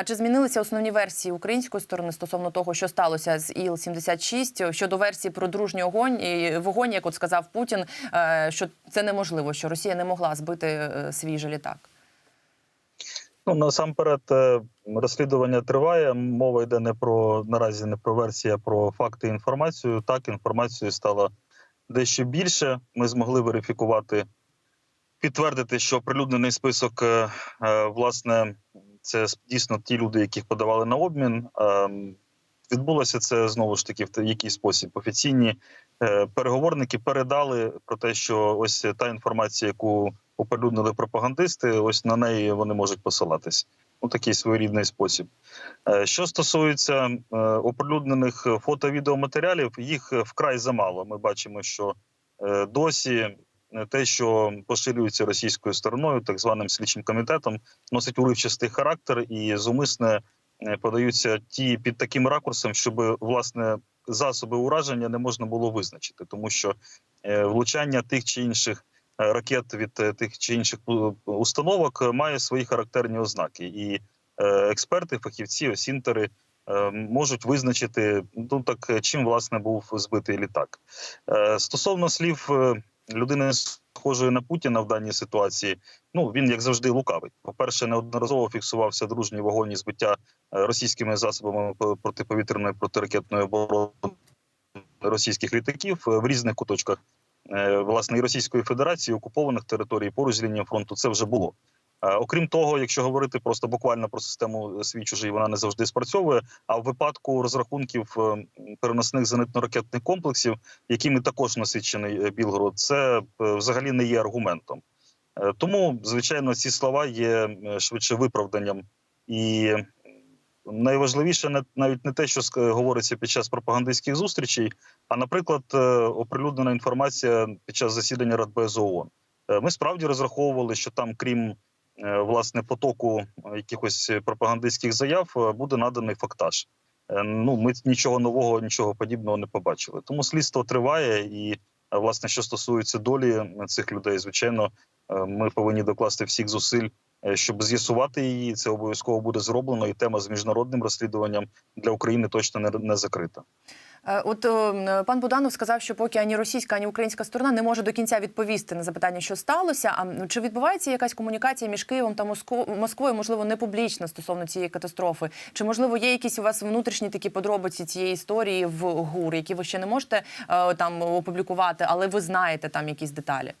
А чи змінилися основні версії української сторони стосовно того, що сталося з Іл-76 щодо версії про дружній огонь і вогонь, як от сказав Путін, е, що це неможливо, що Росія не могла збити е, свій же літак? Ну насамперед е, розслідування триває. Мова йде не про наразі не про версії, а про факти і інформацію. Так, інформації стало дещо більше. Ми змогли верифікувати, підтвердити, що оприлюднений список власне це дійсно ті люди, яких подавали на обмін. Е, Відбулося це знову ж таки в який спосіб. Офіційні е, переговорники передали про те, що ось та інформація, яку оприлюднили пропагандисти, ось на неї вони можуть посилатись. У такий своєрідний спосіб. Е, Що стосується е, оприлюднених фото відеоматеріалів, їх вкрай замало. Ми бачимо, що досі те, що поширюється російською стороною, так званим слідчим комітетом, носить уривчастий характер і зумисне е, подаються ті під таким ракурсом, щоб власне засоби ураження не можна було визначити, тому що е, влучання тих чи інших е, ракет від е, тих чи інших установок е, має свої характерні ознаки, і е, експерти, фахівці, осінтери е, можуть визначити ну так, е, чим власне був збитий літак. Е, Стосовно слів е, людини, схожої на Путіна в даній ситуації, ну він як завжди лукавий. По перше, неодноразово фіксувався дружній вогонь збиття е, російськими засобами по- протиповітряної протиракетної оборони російських літаків е, в різних куточках е, власне і Російської Федерації, окупованих територій поруч з лінією фронту. Це вже було. Е, Окрім того, якщо говорити просто буквально про систему свій чужий, вона не завжди спрацьовує. А в випадку розрахунків е, переносних зенитно-ракетних комплексів, якими також насичений е, Білгород, це е, взагалі не є аргументом. Е, Тому, звичайно, ці слова є е, швидше виправданням і найважливіше навіть не те, що говориться під час пропагандистських зустрічей, а наприклад, е, оприлюднена інформація під час засідання Радбезу ООН. Е, Ми справді розраховували, що там, крім е, власне потоку е, якихось пропагандистських заяв, е, буде наданий фактаж. Е, Ну, ми нічого нового, нічого подібного не побачили. Тому слідство триває, і е, власне, що стосується долі цих людей, звичайно, е, ми повинні докласти всіх зусиль е, щоб з'ясувати її. Це обов'язково буде зроблено, і тема з міжнародним розслідуванням для України точно не закрита. Е, От е, пан Буданов сказав, що поки ані російська, ані українська сторона не може до кінця відповісти на запитання, що сталося. А чи відбувається якась комунікація між Києвом та Москвою, можливо, не публічна стосовно цієї катастрофи? Чи можливо є якісь у вас внутрішні такі подробиці цієї історії в ГУР, які ви ще не можете е, там опублікувати, але ви знаєте там якісь деталі?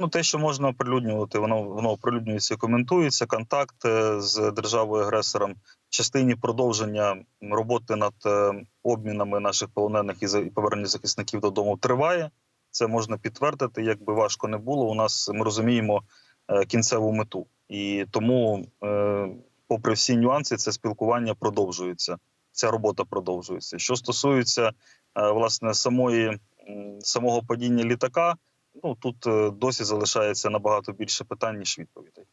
Ну, те, що можна оприлюднювати, воно воно оприлюднюється, і коментується. Контакт з державою агресором в частині продовження роботи над е, обмінами наших полонених і повернення захисників додому триває. Це можна підтвердити. Як би важко не було. У нас ми розуміємо е, кінцеву мету, і тому, е, попри всі нюанси, це спілкування продовжується. Ця робота продовжується. Що стосується власне самої самого падіння літака. Ну тут е, досі залишається набагато більше питань ніж відповідей.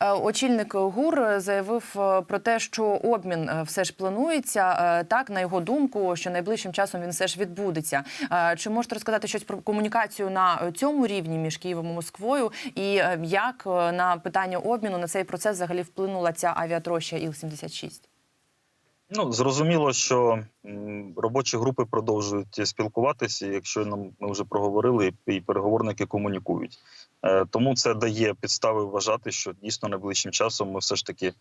Е, Очільник ГУР заявив е, про те, що обмін все ж планується. Так, на його думку, що найближчим часом він все ж відбудеться. Чи можете розказати щось про комунікацію на цьому рівні між Києвом і Москвою, і як на питання обміну на цей процес взагалі вплинула ця авіатроща Іл-76? Ну зрозуміло, що робочі групи продовжують спілкуватися. Якщо нам ми вже проговорили, і переговорники комунікують. Е, тому це дає підстави вважати, що дійсно найближчим часом ми все ж таки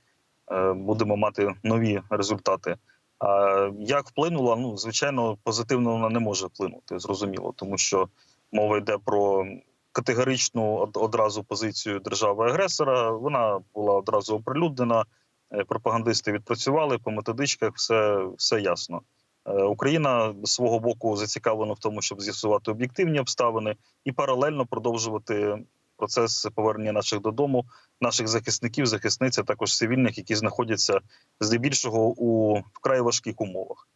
е, будемо мати нові результати. А як вплинула? Ну звичайно, позитивно вона не може вплинути, зрозуміло, тому що мова йде про категоричну одразу позицію держави-агресора. Вона була одразу оприлюднена. Е, Пропагандисти відпрацювали по методичках, все, все ясно. Е, Україна з свого боку зацікавлена в тому, щоб з'ясувати об'єктивні обставини і паралельно продовжувати процес повернення наших додому, наших захисників, захисниць, а також цивільних, які знаходяться здебільшого у вкрай важких умовах.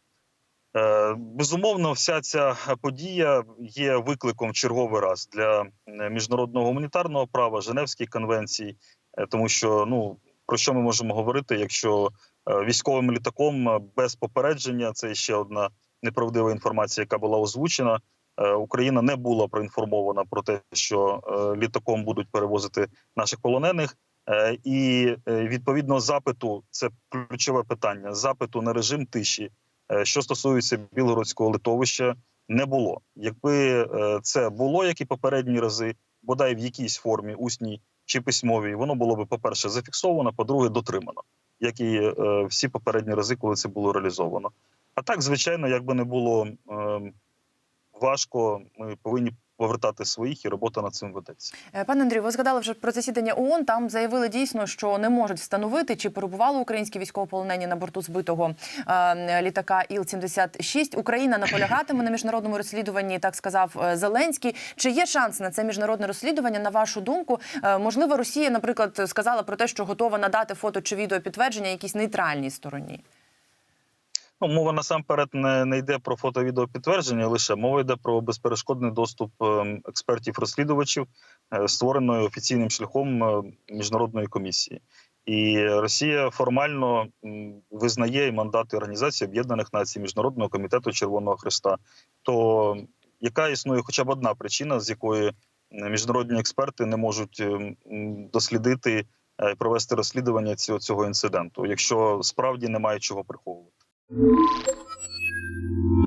Е, Безумовно, вся ця подія є викликом черговий раз для міжнародного гуманітарного права, Женевських конвенцій, тому що ну про що ми можемо говорити, якщо е, військовим літаком е, без попередження це ще одна неправдива інформація, яка була озвучена. е, Україна не була проінформована про те, що літаком будуть перевозити наших полонених. І відповідно запиту, це ключове питання. Запиту на режим тиші, що стосується білгородського литовища, не було. Якби це було, як і попередні рази, бодай в якійсь формі, усній чи письмовій, воно було би, по-перше, зафіксовано, по-друге, дотримано, як і е, всі попередні рази, коли це було реалізовано. А так, звичайно, якби не було е, важко, ми повинні повертати своїх, і робота над цим ведеться. Е, Пане Андрію, ви згадали вже про засідання ООН. Там заявили дійсно, що не можуть встановити, чи перебували українські військовополонені на борту збитого е, літака Іл-76. Україна наполягатиме на міжнародному розслідуванні, так сказав е, Зеленський. Чи є шанс на це міжнародне розслідування? На вашу думку, можливо, Росія, наприклад, сказала про те, що готова надати фото чи відео підтвердження якійсь нейтральній стороні. Ну, мова насамперед не, не йде про фото-відео підтвердження, лише мова йде про безперешкодний доступ ем, експертів-розслідувачів, е, створеної офіційним шляхом е, міжнародної комісії. І Росія формально визнає і мандати Організації Об'єднаних Націй, Міжнародного комітету Червоного Христа. То яка існує хоча б одна причина, з якої міжнародні експерти не можуть ем, дослідити е, провести розслідування цього інциденту, якщо справді немає чого приховувати. Thank you.